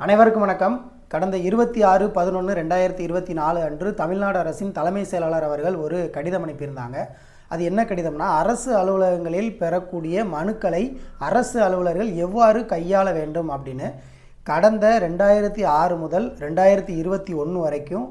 அனைவருக்கும் வணக்கம். கடந்த இருபத்தி ஆறு பதினொன்று ரெண்டாயிரத்தி இருபத்தி நாலு அன்று தமிழ்நாடு அரசின் தலைமை செயலாளர் அவர்கள் ஒரு கடிதம் அனுப்பியிருந்தாங்க. அது என்ன கடிதம்னா அரசு அலுவலகங்களில் பெறக்கூடிய மனுக்களை அரசு அலுவலர்கள் எவ்வாறு கையாள வேண்டும் அப்படின்னு. கடந்த ரெண்டாயிரத்தி ஆறு முதல் ரெண்டாயிரத்தி இருபத்தி ஒன்று வரைக்கும்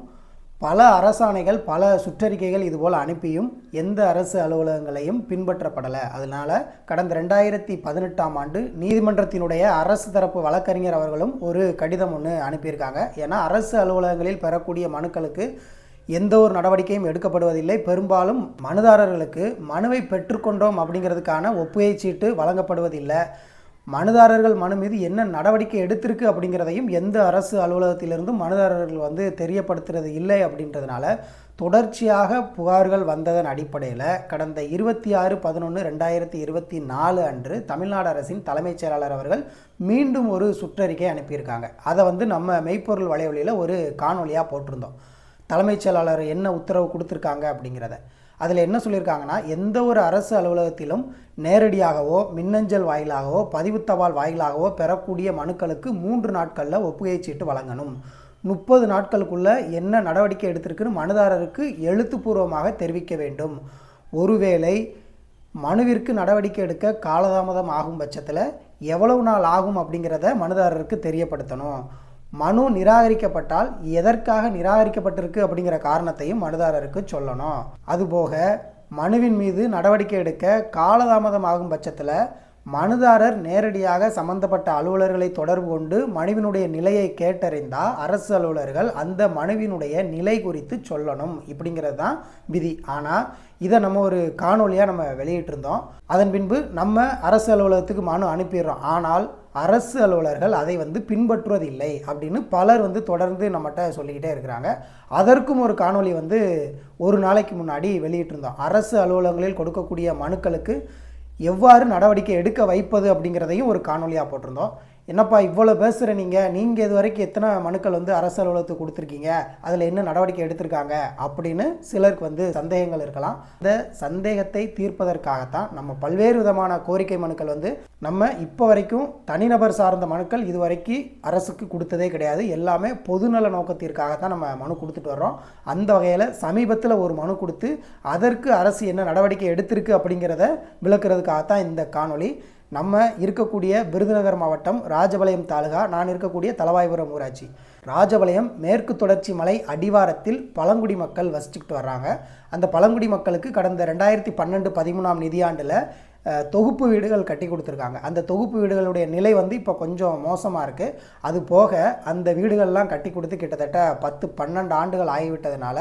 பல அரசாணைகள் பல சுற்றறிக்கைகள் இதுபோல் அனுப்பியும் எந்த அரசு அலுவலகங்களையும் பின்பற்றப்படலை. அதனால் கடந்த ரெண்டாயிரத்தி பதினெட்டாம் ஆண்டு நீதிமன்றத்தினுடைய அரசு தரப்பு வழக்கறிஞர் அவர்களும் ஒரு கடிதம் ஒன்று அனுப்பியிருக்காங்க. ஏன்னா அரசு அலுவலகங்களில் பெறக்கூடிய மனுக்களுக்கு எந்த ஒரு நடவடிக்கையும் எடுக்கப்படுவதில்லை. பெரும்பாலும் மனுதாரர்களுக்கு மனுவை பெற்றுக்கொண்டோம் அப்படிங்கிறதுக்கான ஒப்புகை சீட்டு வழங்கப்படுவதில்லை. மனுதாரர்கள் மனு மீது என்ன நடவடிக்கை எடுத்திருக்கு அப்படிங்கிறதையும் எந்த அரசு அலுவலகத்திலிருந்தும் மனுதாரர்கள் வந்து தெரியப்படுத்துறது இல்லை அப்படின்றதுனால தொடர்ச்சியாக புகார்கள் வந்ததன் அடிப்படையில் கடந்த இருபத்தி ஆறு பதினொன்று ரெண்டாயிரத்தி இருபத்தி நாலு அன்று தமிழ்நாடு அரசின் தலைமைச் செயலாளர் அவர்கள் மீண்டும் ஒரு சுற்றறிக்கை அனுப்பியிருக்காங்க. அதை வந்து நம்ம மெய்ப்பொருள் வலைவழியில் ஒரு காணொலியாக போட்டிருந்தோம். தலைமைச் செயலாளர் என்ன உத்தரவு கொடுத்துருக்காங்க அப்படிங்கிறத. அதில் என்ன சொல்லியிருக்காங்கன்னா எந்த ஒரு அரசு அலுவலகத்திலும் நேரடியாகவோ மின்னஞ்சல் வாயிலாகவோ பதிவு தபால் வாயிலாகவோ பெறக்கூடிய மனுக்களுக்கு மூன்று நாட்களில் ஒப்புகை சீட்டு வழங்கணும். முப்பது நாட்களுக்குள்ளே என்ன நடவடிக்கை எடுத்திருக்குன்னு மனுதாரருக்கு எழுத்துப்பூர்வமாக தெரிவிக்க வேண்டும். ஒருவேளை மனுவிற்கு நடவடிக்கை எடுக்க காலதாமதம் ஆகும் பட்சத்தில் எவ்வளவு நாள் ஆகும் அப்படிங்கிறத மனுதாரருக்கு தெரியப்படுத்தணும். மனு நிராகரிக்கப்பட்டால் எதற்காக நிராகரிக்கப்பட்டிருக்கு அப்படிங்கிற காரணத்தையும் மனுதாரருக்கு சொல்லணும். அதுபோக மனுவின் மீது நடவடிக்கை எடுக்க காலதாமதம் ஆகும் பட்சத்தில் மனுதாரர் நேரடியாக சம்பந்தப்பட்ட அலுவலர்களை தொடர்பு கொண்டு மனுவினுடைய நிலையை கேட்டறிந்தால் அரசு அலுவலர்கள் அந்த மனுவினுடைய நிலை குறித்து சொல்லணும் இப்படிங்கிறது தான் விதி. ஆனால் இதை நம்ம ஒரு காணொலியாக நம்ம வெளியிட்டிருந்தோம். அதன் பின்பு நம்ம அரசு அலுவலகத்துக்கு மனு அனுப்பிடுறோம். ஆனால் அரசு அலுவலர்கள் அதை வந்து பின்பற்றுவதில்லை அப்படின்னு பலர் வந்து தொடர்ந்து நம்மகிட்ட சொல்லிக்கிட்டே இருக்கிறாங்க. அதற்கும் ஒரு காணொலி வந்து ஒரு நாளைக்கு முன்னாடி வெளியிட்டிருந்தோம். அரசு அலுவலகங்களில் கொடுக்கக்கூடிய மனுக்களுக்கு எவ்வாறு நடவடிக்கை எடுக்க வைப்பது அப்படிங்கிறதையும் ஒரு காணொலியாக போட்டிருந்தோம். என்னப்பா இவ்வளோ பேசுகிற நீங்கள் நீங்கள் இது வரைக்கும் எத்தனை மனுக்கள் வந்து அரசு அலுவலகத்துக்கு கொடுத்துருக்கீங்க? அதில் என்ன நடவடிக்கை எடுத்திருக்காங்க? அப்படின்னு சிலருக்கு வந்து சந்தேகங்கள் இருக்கலாம். இந்த சந்தேகத்தை தீர்ப்பதற்காகத்தான் நம்ம பல்வேறு விதமான கோரிக்கை மனுக்கள் வந்து நம்ம இப்போ வரைக்கும் தனிநபர் சார்ந்த மனுக்கள் இது வரைக்கும் அரசுக்கு கொடுத்ததே கிடையாது. எல்லாமே பொதுநல நோக்கத்திற்காகத்தான் நம்ம மனு கொடுத்துட்டு வர்றோம். அந்த வகையில் சமீபத்தில் ஒரு மனு கொடுத்து அதற்கு அரசு என்ன நடவடிக்கை எடுத்திருக்கு அப்படிங்கிறத விளக்குறதுக்காகத்தான் இந்த காணொளி. நம்ம இருக்கக்கூடிய விருதுநகர் மாவட்டம் ராஜபாளையம் தாலுகா நான் இருக்கக்கூடிய தலவாய்புரம் ஊராட்சி. ராஜபாளையம் மேற்கு தொடர்ச்சி மலை அடிவாரத்தில் பழங்குடி மக்கள் வசிச்சுக்கிட்டு வர்றாங்க. அந்த பழங்குடி மக்களுக்கு கடந்த ரெண்டாயிரத்தி பன்னெண்டு பதிமூணாம் நிதியாண்டில் தொகுப்பு வீடுகள் கட்டி கொடுத்துருக்காங்க. அந்த தொகுப்பு வீடுகளுடைய நிலை வந்து இப்போ கொஞ்சம் மோசமாக இருக்குது அது போக அந்த வீடுகள்லாம் கட்டி கொடுத்து கிட்டத்தட்ட பத்து பன்னெண்டு ஆண்டுகள் ஆகிவிட்டதுனால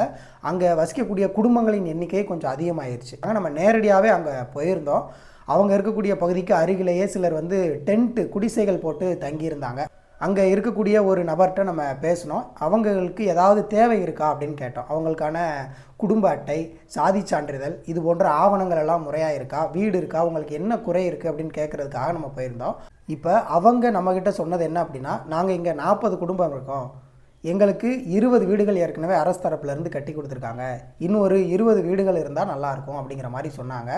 அங்கே வசிக்கக்கூடிய குடும்பங்களின் எண்ணிக்கை கொஞ்சம் அதிகமாகிருச்சு ஆனால் நம்ம நேரடியாகவே அங்கே போயிருந்தோம். அவங்க இருக்கக்கூடிய பகுதிக்கு அருகிலேயே சிலர் வந்து டென்ட்டு குடிசைகள் போட்டு தங்கியிருந்தாங்க. அங்கே இருக்கக்கூடிய ஒரு நபர்கிட்ட நம்ம பேசினோம். அவங்களுக்கு ஏதாவது தேவை இருக்கா அப்படின்னு கேட்டோம். அவங்களுக்கான குடும்ப அட்டை சாதி சான்றிதழ் இது போன்ற ஆவணங்கள் எல்லாம் முறையாக இருக்கா? வீடு இருக்கா? அவங்களுக்கு என்ன குறை இருக்குது அப்படின்னு கேட்குறதுக்காக நம்ம போயிருந்தோம். இப்போ அவங்க நம்மக்கிட்ட சொன்னது என்ன அப்படின்னா நாங்கள் இங்கே நாற்பது குடும்பம் இருக்கோம். எங்களுக்கு இருபது வீடுகள் ஏற்கனவே அரசு தரப்புலேருந்து கட்டி கொடுத்துருக்காங்க. இன்னும் ஒரு இருபது வீடுகள் இருந்தால் நல்லாயிருக்கும் அப்படிங்கிற மாதிரி சொன்னாங்க.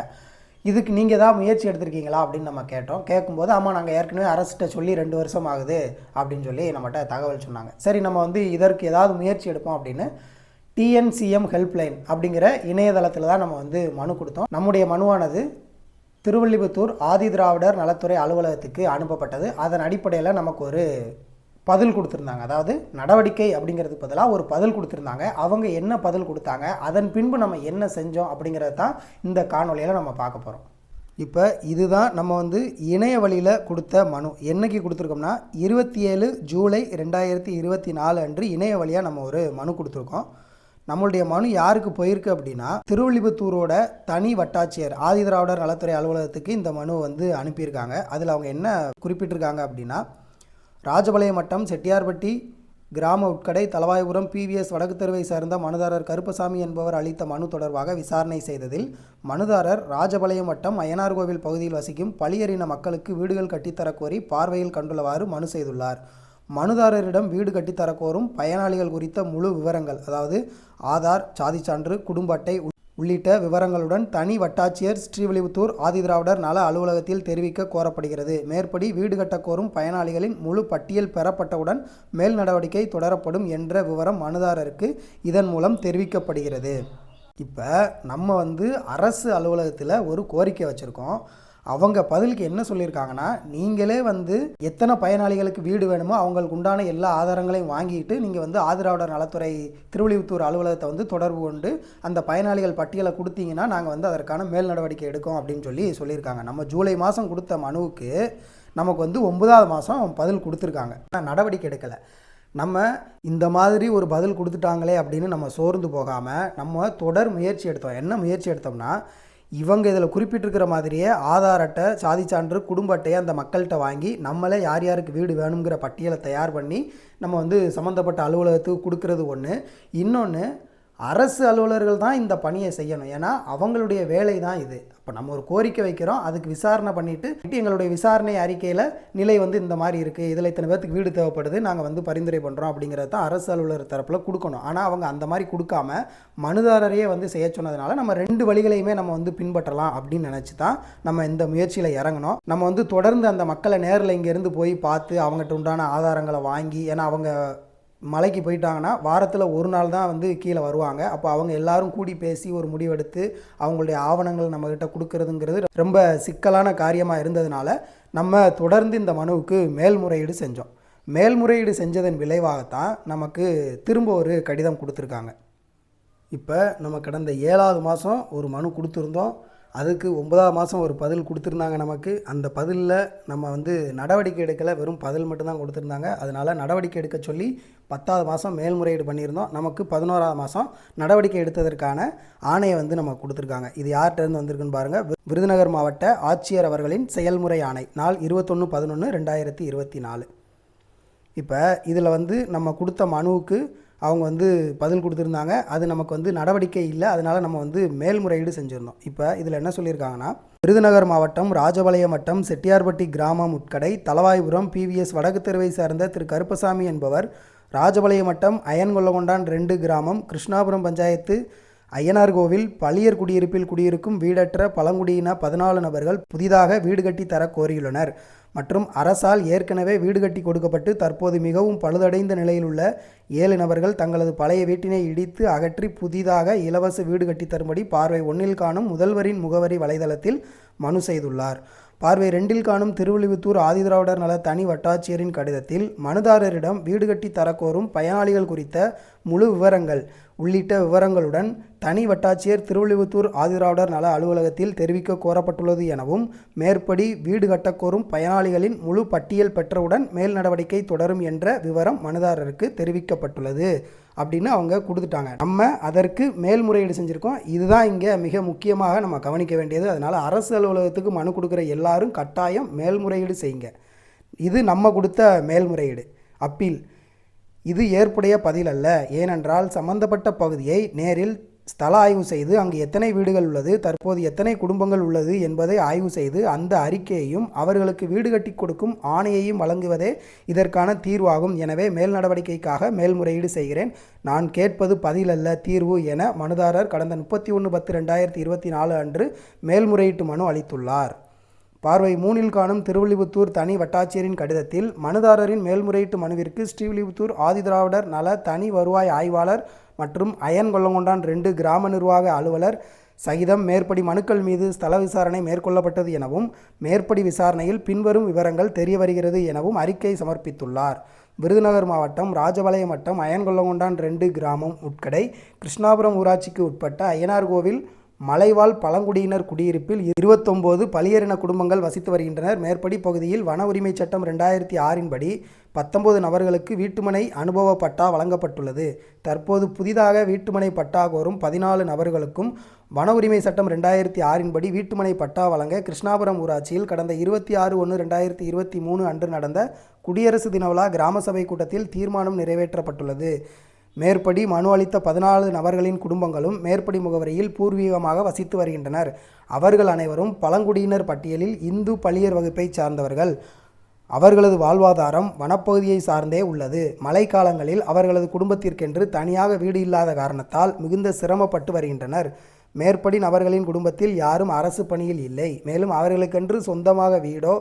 இதுக்கு நீங்கள் ஏதாவது முயற்சி எடுத்திருக்கீங்களா அப்படின்னு நம்ம கேட்டோம். கேட்கும்போது ஆமாம் நாங்கள் ஏற்கனவே அரசிட்ட சொல்லி ரெண்டு வருஷம் ஆகுது அப்படின்னு சொல்லி நம்மகிட்ட தகவல் சொன்னாங்க. சரி நம்ம வந்து இதற்கு ஏதாவது முயற்சி எடுப்போம் அப்படின்னு டிஎன்சிஎம் ஹெல்ப்லைன் அப்படிங்கிற இணையதளத்தில் தான் நம்ம வந்து மனு கொடுத்தோம். நம்முடைய மனுவானது திருவள்ளிபுத்தூர் ஆதி திராவிடர் நலத்துறை அலுவலகத்துக்கு அனுப்பப்பட்டது. அதன் அடிப்படையில் நமக்கு ஒரு பதில் கொடுத்துருந்தாங்க. அதாவது நடவடிக்கை அப்படிங்கிறதுக்கு பதிலாக ஒரு பதில் கொடுத்துருந்தாங்க. அவங்க என்ன பதில் கொடுத்தாங்க? அதன் பின்பு நம்ம என்ன செஞ்சோம் அப்படிங்கிறது தான் இந்த காணொலியில் நம்ம பார்க்க போகிறோம் இப்போ இதுதான் நம்ம வந்து இணைய வழியில் கொடுத்த மனு. என்னைக்கு கொடுத்துருக்கோம்னா இருபத்தி ஏழு ஜூலை ரெண்டாயிரத்தி இருபத்தி நாலு அன்று இணைய வழியாக நம்ம ஒரு மனு கொடுத்துருக்கோம். நம்மளுடைய மனு யாருக்கு போயிருக்கு அப்படின்னா திருவள்ளிபுத்தூரோட தனி வட்டாட்சியர் ஆதிதிராவிடர் நலத்துறை அலுவலகத்துக்கு இந்த மனு வந்து அனுப்பியிருக்காங்க. அதில் அவங்க என்ன குறிப்பிட்டிருக்காங்க அப்படின்னா ராஜபாளையம் மட்டம் செட்டியார்பட்டி கிராம உட்கடை தலவாய்புரம் பிவிஎஸ் வடக்கு தெருவை சேர்ந்த மனுதாரர் கருப்பசாமி என்பவர் அளித்த மனு தொடர்பாக விசாரணை செய்ததில் மனுதாரர் ராஜபாளையம் வட்டம் அய்யனார்கோவில் பகுதியில் வசிக்கும் பழியறின மக்களுக்கு வீடுகள் கட்டித்தரக் கோரி பார்வையில் கண்டுள்ளவாறு மனு செய்துள்ளார். மனுதாரரிடம் வீடு கட்டித்தரக்கோரும் பயனாளிகள் குறித்த முழு விவரங்கள் அதாவது ஆதார் சாதி சான்று குடும்ப அட்டை உள்ளிட்ட விவரங்களுடன் தனி வட்டாட்சியர் ஸ்ரீவில்லிபுத்தூர் ஆதிதிராவிடர் நல அலுவலகத்தில் தெரிவிக்க கோரப்படுகிறது. மேற்படி வீடு கட்ட கோரும் பயனாளிகளின் முழு பட்டியல் பெறப்பட்டவுடன் மேல் நடவடிக்கை தொடரப்படும் என்ற விவரம் மனுதாரருக்கு இதன் மூலம் தெரிவிக்கப்படுகிறது. இப்போ நம்ம வந்து அரசு அலுவலகத்தில் ஒரு கோரிக்கை வச்சுருக்கோம். அவங்க பதிலுக்கு என்ன சொல்லியிருக்காங்கன்னா நீங்களே வந்து எத்தனை பயனாளிகளுக்கு வீடு வேணுமோ அவங்களுக்கு உண்டான எல்லா ஆதாரங்களையும் வாங்கிட்டு நீங்கள் வந்து ஆதிராவிடர் நலத்துறை திருவள்ளிபுத்தூர் அலுவலகத்தை வந்து தொடர்பு கொண்டு அந்த பயனாளிகள் பட்டியலை கொடுத்தீங்கன்னா நாங்கள் வந்து அதற்கான மேல் நடவடிக்கை எடுக்கோம் அப்படின்னு சொல்லி சொல்லியிருக்காங்க. நம்ம ஜூலை மாதம் கொடுத்த மனுவுக்கு நமக்கு வந்து ஒன்பதாவது மாதம் பதில் கொடுத்துருக்காங்க. ஆனால் நடவடிக்கை எடுக்கலை. நம்ம இந்த மாதிரி ஒரு பதில் கொடுத்துட்டாங்களே அப்படின்னு நம்ம சோர்ந்து போகாமல் நம்ம தொடர் முயற்சி எடுத்தோம். என்ன முயற்சி எடுத்தோம்னா இவங்க இதில் குறிப்பிட்டிருக்கிற மாதிரியே ஆதார் அட்டை சாதி சான்று குடும்ப அட்டையை அந்த மக்கள்கிட்ட வாங்கி நம்மளே யார் யாருக்கு வீடு வேணுங்கிற பட்டியலை தயார் பண்ணி நம்ம வந்து சம்மந்தப்பட்ட அலுவலகத்துக்கு கொடுக்கறது ஒன்று இன்னொன்று அரசு அலுவலர்கள் தான் இந்த பணியை செய்யணும். ஏன்னா அவங்களுடைய வேலை தான் இது. அப்போ நம்ம ஒரு கோரிக்கை வைக்கிறோம். அதுக்கு விசாரணை பண்ணிவிட்டு எங்களுடைய விசாரணை அறிக்கையில் நிலை வந்து இந்த மாதிரி இருக்குது இதில் இத்தனை பேர்த்துக்கு வீடு தேவைப்படுது. நாங்கள் வந்து பரிந்துரை பண்ணுறோம் அப்படிங்கிறத தான் அரசு அலுவலர் தரப்பில் கொடுக்கணும். ஆனால் அவங்க அந்த மாதிரி கொடுக்காம மனுதாரரையே வந்து செய்ய சொன்னதுனால நம்ம ரெண்டு வழிகளையுமே நம்ம வந்து பின்பற்றலாம் அப்படின்னு நினச்சி தான் நம்ம இந்த முயற்சியில் இறங்கணும் நம்ம வந்து தொடர்ந்து அந்த மக்களை நேரில் இங்கேருந்து போய் பார்த்து அவங்ககிட்ட உண்டான ஆதாரங்களை வாங்கி ஏன்னா அவங்க மலைக்கு போயிட்டாங்கன்னா வாரத்தில் ஒரு நாள் தான் வந்து கீழே வருவாங்க. அப்போ அவங்க எல்லாரும் கூடி பேசி ஒரு முடிவெடுத்து அவங்களுடைய ஆவணங்கள் நம்மக்கிட்ட கொடுக்கறதுங்கிறது ரொம்ப சிக்கலான காரியமாக இருந்ததுனால நம்ம தொடர்ந்து இந்த மனுவுக்கு மேல்முறையீடு செஞ்சோம். மேல்முறையீடு செஞ்சதன் விளைவாகத்தான் நமக்கு திரும்ப ஒரு கடிதம் கொடுத்துருக்காங்க. இப்போ நம்ம கடந்த ஏழாவது மாதம் ஒரு மனு கொடுத்துருந்தோம். அதுக்கு ஒன்பதாம் மாதம் ஒரு பதில் கொடுத்துருந்தாங்க நமக்கு. அந்த பதிலில் நம்ம வந்து நடவடிக்கை எடுக்கலை. வெறும் பதில் மட்டும்தான் கொடுத்துருந்தாங்க. அதனால் நடவடிக்கை எடுக்க சொல்லி பத்தாவது மாதம் மேல்முறையீடு பண்ணியிருந்தோம். நமக்கு பதினோராவது மாதம் நடவடிக்கை எடுத்ததற்கான ஆணையை வந்து நம்ம கொடுத்துருக்காங்க. இது யார்கிட்டருந்து வந்திருக்குன்னு பாருங்கள் விருதுநகர் மாவட்ட ஆட்சியர் அவர்களின் செயல்முறை ஆணை. நாள் இருபத்தொன்று பதினொன்று ரெண்டாயிரத்தி இருபத்தி நாலு. இப்போ இதில் வந்து நம்ம கொடுத்த மனுவுக்கு அவங்க வந்து பதில் கொடுத்துருந்தாங்க. அது நமக்கு வந்து நடவடிக்கை இல்லை. அதனால் நம்ம வந்து மேல்முறையீடு செஞ்சுருந்தோம். இப்போ இதில் என்ன சொல்லியிருக்காங்கன்னா விருதுநகர் மாவட்டம் ராஜபாளையம் வட்டம் செட்டியார்பட்டி கிராமம் உட்கடை தலவாய்புரம் பிவிஎஸ் வடக்கு தெருவை சார்ந்த திரு. கருப்பசாமி என்பவர் ராஜபாளையம் வட்டம் அயன்கொள்ளகொண்டான் ரெண்டு கிராமம் கிருஷ்ணாபுரம் பஞ்சாயத்து ஐயனார் கோவில் பழியர் குடியிருப்பில் குடியிருக்கும் வீடற்ற பழங்குடியின பதினாலு நபர்கள் புதிதாக வீடு கட்டி தர கோரியுள்ளனர். மற்றும் அரசால் ஏற்கனவே வீடு கட்டி கொடுக்கப்பட்டு தற்போது மிகவும் பழுதடைந்த நிலையில் உள்ள ஏழு நபர்கள் தங்களது பழைய வீட்டினை இடித்து அகற்றி புதிதாக இலவச வீடு கட்டி தரும்படி பார்வை ஒன்றில் காணும் முதல்வரின் முகவரி வலைதளத்தில் மனு செய்துள்ளார். பார்வை ரெண்டில் காணும் திருவள்ளுவத்தூர் ஆதிதிராவிடர் நல தனி வட்டாட்சியரின் கடிதத்தில் மனுதாரரிடம் வீடு கட்டி தரக்கோரும் பயனாளிகள் குறித்த முழு விவரங்கள் உள்ளிட்ட விவரங்களுடன் தனி வட்டாட்சியர் திருவள்ளுவத்தூர் ஆதிராவிடர் நல அலுவலகத்தில் தெரிவிக்க கோரப்பட்டுள்ளது எனவும் மேற்படி வீடு கட்டக்கோரும் பயனாளிகளின் முழு பட்டியல் பெற்றவுடன் மேல் நடவடிக்கை தொடரும் என்ற விவரம் மனுதாரருக்கு தெரிவிக்கப்பட்டுள்ளது. அப்படின்னு அவங்க கொடுத்துட்டாங்க. நம்ம அதற்கு மேல்முறையீடு செஞ்சுருக்கோம். இதுதான் இங்கே மிக முக்கியமாக நம்ம கவனிக்க வேண்டியது. அதனால் அரசு அலுவலகத்துக்கு மனு கொடுக்குற எல்லாரும் கட்டாயம் மேல்முறையீடு செய்யுங்க. இது நம்ம கொடுத்த மேல்முறையீடு. அப்பீல். இது ஏற்புடைய பதில் அல்ல ஏனென்றால் சம்பந்தப்பட்ட பகுதியை நேரில் ஸ்தல ஆய்வு செய்து அங்கு எத்தனை வீடுகள் உள்ளது தற்போது எத்தனை குடும்பங்கள் உள்ளது என்பதை ஆய்வு செய்து அந்த அறிக்கையையும் அவர்களுக்கு வீடு கட்டி கொடுக்கும் ஆணையையும் வழங்குவதே இதற்கான தீர்வாகும். எனவே மேல் நடவடிக்கைக்காக மேல்முறையீடு செய்கிறேன். நான் கேட்பது பதிலல்ல தீர்வு என மனுதாரர் கடந்த முப்பத்தி ஒன்று பத்து ரெண்டாயிரத்தி இருபத்தி நாலு அன்று மேல்முறையீட்டு மனு அளித்துள்ளார். பார்வை மூணில் காணும் திருவள்ளிபுத்தூர் தனி வட்டாட்சியரின் கடிதத்தில் மனுதாரரின் மேல்முறையீட்டு மனுவிற்கு ஸ்ரீவில்லிபுத்தூர் ஆதிதிராவிடர் நல தனி வருவாய் ஆய்வாளர் மற்றும் அயன் கொல்லங்கொண்டான் ரெண்டு கிராம நிர்வாக அலுவலர் சகிதம் மேற்படி மனுக்கள் மீது ஸ்தல விசாரணை மேற்கொள்ளப்பட்டது எனவும் மேற்படி விசாரணையில் பின்வரும் விவரங்கள் தெரிய வருகிறது எனவும் அறிக்கை சமர்ப்பித்துள்ளார். விருதுநகர் மாவட்டம் ராஜபாளையம் வட்டம் அயன்கொள்ளங்கொண்டான் ரெண்டு கிராமம் உட்கடை கிருஷ்ணாபுரம் ஊராட்சிக்கு உட்பட்ட அய்யனார்கோவில் மலைவாழ் பழங்குடியினர் குடியிருப்பில் இருபத்தொம்போது பலியரின குடும்பங்கள் வசித்து வருகின்றனர். மேற்படி பகுதியில் வன உரிமை சட்டம் ரெண்டாயிரத்தி ஆறின் படி பத்தொன்பது நபர்களுக்கு வீட்டுமனை அனுபவ பட்டா வழங்கப்பட்டுள்ளது. தற்போது புதிதாக வீட்டுமனை பட்டா கோரும் பதினாலு நபர்களுக்கும் வன உரிமை சட்டம் ரெண்டாயிரத்தி ஆறின்படி வீட்டுமனை பட்டா வழங்க கிருஷ்ணாபுரம் ஊராட்சியில் கடந்த இருபத்தி ஆறு ஒன்று ரெண்டாயிரத்தி இருபத்தி மூணு அன்று நடந்த குடியரசு தின விழா கிராம சபை கூட்டத்தில் தீர்மானம் நிறைவேற்றப்பட்டுள்ளது. மேற்படி மனு அளித்த பதினாலு நபர்களின் குடும்பங்களும் மேற்படி முகவரியில் பூர்வீகமாக வசித்து வருகின்றனர். அவர்கள் அனைவரும் பழங்குடியினர் பட்டியலில் இந்து பளியர் வகுப்பைச் சார்ந்தவர்கள். அவர்களது வாழ்வாதாரம் வனப்பகுதியை சார்ந்தே உள்ளது. மழைக்காலங்களில் அவர்களது குடும்பத்திற்கென்று தனியாக வீடு இல்லாத காரணத்தால் மிகுந்த சிரமப்பட்டு வருகின்றனர். மேற்படி நபர்களின் குடும்பத்தில் யாரும் அரசு பணியில் இல்லை. மேலும் அவர்களுக்கென்று சொந்தமாக வீடோ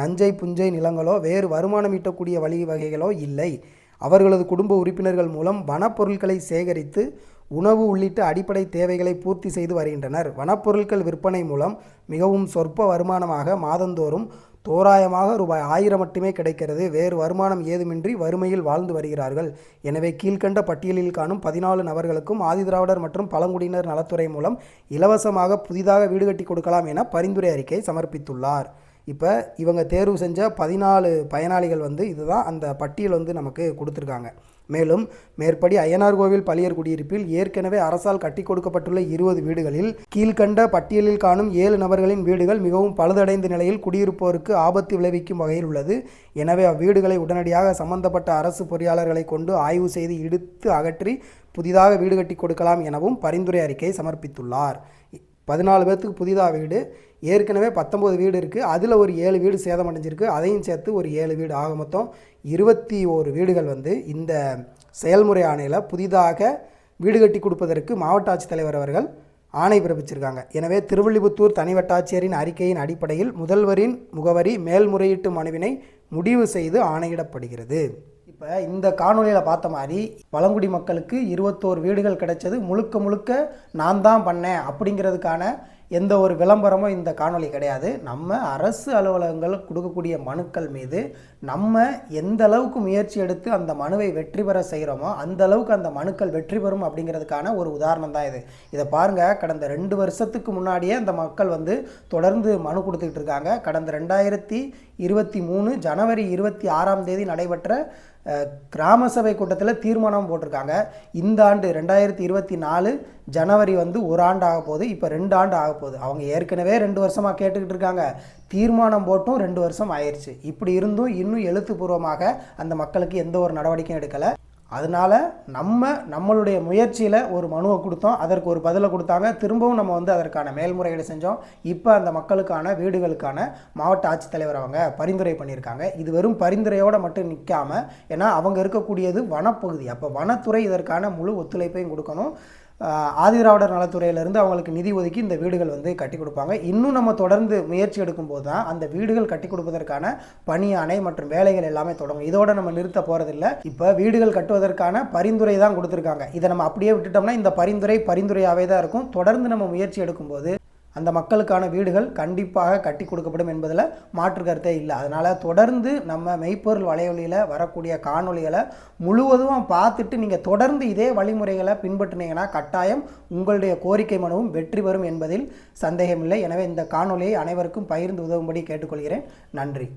நஞ்சை புஞ்சை நிலங்களோ வேறு வருமானம் ஈட்டக்கூடிய வழி வகைகளோ இல்லை. அவர்களது குடும்ப உறுப்பினர்கள் மூலம் வனப்பொருட்களை சேகரித்து உணவு உள்ளிட்ட அடிப்படை தேவைகளை பூர்த்தி செய்து வருகின்றனர். வனப்பொருட்கள் விற்பனை மூலம் மிகவும் சொற்ப வருமானமாக மாதந்தோறும் தோராயமாக ரூபாய் ஆயிரம் மட்டுமே கிடைக்கிறது. வேறு வருமானம் ஏதுமின்றி வறுமையில் வாழ்ந்து வருகிறார்கள். எனவே கீழ்க்கண்ட பட்டியலில் காணும் பதினாலு நபர்களுக்கும் ஆதிதிராவிடர் மற்றும் பழங்குடியினர் நலத்துறை மூலம் இலவசமாக புதிதாக வீடு கட்டி கொடுக்கலாம் என பரிந்துரை அறிக்கை சமர்ப்பித்துள்ளார். இப்போ இவங்க தேர்வு செஞ்ச பதினாலு பயனாளிகள் வந்து இதுதான் அந்த பட்டியல் வந்து நமக்கு கொடுத்துருக்காங்க. மேலும் மேற்படி அய்யனார் கோவில் பழியர் குடியிருப்பில் ஏற்கனவே அரசால் கட்டி கொடுக்கப்பட்டுள்ள இருபது வீடுகளில் கீழ்கண்ட பட்டியலில் காணும் ஏழு நபர்களின் வீடுகள் மிகவும் பழுதடைந்த நிலையில் குடியிருப்போருக்கு ஆபத்து விளைவிக்கும் வகையில் உள்ளது. எனவே அவ்வீடுகளை உடனடியாக சம்பந்தப்பட்ட அரசு பொறியாளர்களை கொண்டு ஆய்வு செய்து இடித்து அகற்றி புதிதாக வீடு கட்டி கொடுக்கலாம் எனவும் பரிந்துரை அறிக்கை சமர்ப்பித்துள்ளார். பதினாலு பேர்த்துக்கு புதிதாக வீடு. ஏற்கனவே பத்தொம்போது வீடு இருக்குது அதில் ஒரு ஏழு வீடு சேதமடைஞ்சிருக்கு. அதையும் சேர்த்து ஒரு ஏழு வீடு ஆக மொத்தம் இருபத்தி ஓரு வீடுகள் வந்து இந்த செயல்முறை ஆணையில் புதிதாக வீடு கட்டி கொடுப்பதற்கு மாவட்ட ஆட்சித்தலைவர் அவர்கள் ஆணை பிறப்பிச்சிருக்காங்க. எனவே திருவள்ளிபுத்தூர் தனி வட்டாட்சியரின் அறிக்கையின் அடிப்படையில் முதல்வரின் முகவரி மேல்முறையீட்டு மனுவினை முடிவு செய்து ஆணையிடப்படுகிறது. இப்போ இந்த காணொலியில் பார்த்த மாதிரி பழங்குடி மக்களுக்கு இருபத்தோரு வீடுகள் கிடைச்சது. முழுக்க முழுக்க நான் தான் பண்ணேன் அப்படிங்கிறதுக்கான எந்த ஒரு விளம்பரமும் இந்த காணொளி கிடையாது. நம்ம அரசு அலுவலகங்கள் கொடுக்கக்கூடிய மனுக்கள் மீது நம்ம எந்த அளவுக்கு முயற்சி எடுத்து அந்த மனுவை வெற்றி பெற செய்கிறோமோ அந்த அளவுக்கு அந்த மனுக்கள் வெற்றி பெறும் அப்படிங்கிறதுக்கான ஒரு உதாரணம் தான் இது. இதை பாருங்கள் கடந்த ரெண்டு வருஷத்துக்கு முன்னாடியே அந்த மக்கள் வந்து தொடர்ந்து மனு கொடுத்துக்கிட்டு இருக்காங்க. கடந்த ரெண்டாயிரத்தி இருபத்தி மூணு ஜனவரி இருபத்தி ஆறாம் தேதி நடைபெற்ற கிராம சபை கூட்டத்தில் தீர்மானம் போட்டிருக்காங்க. இந்த ஆண்டு ரெண்டாயிரத்தி இருபத்தி நாலு ஜனவரி வந்து ஒரு ஆண்டு ஆக போகுது. இப்போ ரெண்டு ஆண்டு ஆக போகுது. அவங்க ஏற்கனவே ரெண்டு வருஷமாக கேட்டுக்கிட்டு இருக்காங்க. தீர்மானம் போட்டும் ரெண்டு வருஷம் ஆயிடுச்சு இப்படி இருந்தும் இன்னும் எழுத்துப்பூர்வமாக அந்த மக்களுக்கு எந்த ஒரு நடவடிக்கையும் எடுக்கலை. அதனால நம்ம நம்மளுடைய முயற்சியில் ஒரு மனுவை கொடுத்தோம் அதற்கு ஒரு பதிலை கொடுத்தாங்க. திரும்பவும் நம்ம வந்து அதற்கான மேல்முறையீடு செஞ்சோம். இப்போ அந்த மக்களுக்கான வீடுகளுக்கான மாவட்ட ஆட்சித்தலைவர் அவங்க பரிந்துரை பண்ணியிருக்காங்க. இது வெறும் பரிந்துரையோடு மட்டும் நிற்காம ஏன்னா அவங்க இருக்கக்கூடியது வனப்பகுதி. அப்போ வனத்துறை இதற்கான முழு ஒத்துழைப்பையும் கொடுக்கணும். ஆதிதிராவிடர் நலத்துறையிலேருந்து அவங்களுக்கு நிதி ஒதுக்கி இந்த வீடுகள் வந்து கட்டி கொடுப்பாங்க. இன்னும் நம்ம தொடர்ந்து முயற்சி எடுக்கும்போது தான் அந்த வீடுகள் கட்டி கொடுப்பதற்கான பணி அணை மற்றும் வேலைகள் எல்லாமே தொடங்கும். இதோட நம்ம நிறுத்த போகிறதில்ல இப்போ வீடுகள் கட்டுவதற்கான பரிந்துரை தான் கொடுத்துருக்காங்க. இதை நம்ம அப்படியே விட்டுட்டோம்னா இந்த பரிந்துரை பரிந்துரையாகவே தான் இருக்கும். தொடர்ந்து நம்ம முயற்சி எடுக்கும்போது அந்த மக்களுக்கான வீடுகள் கண்டிப்பாக கட்டி கொடுக்கப்படும் என்பதில் மாற்று கருத்தே இல்லை. அதனால் தொடர்ந்து நம்ம மெய்ப்பொருள் வலையொலியில் வரக்கூடிய காணொளிகளை முழுவதும் பார்த்துட்டு நீங்கள் தொடர்ந்து இதே வழிமுறைகளை பின்பற்றினீங்கன்னா கட்டாயம் உங்களுடைய கோரிக்கை மனுவும் வெற்றி பெறும் என்பதில் சந்தேகமில்லை. எனவே இந்த காணொலியை அனைவருக்கும் பகிர்ந்து உதவும்படி கேட்டுக்கொள்கிறேன். நன்றி.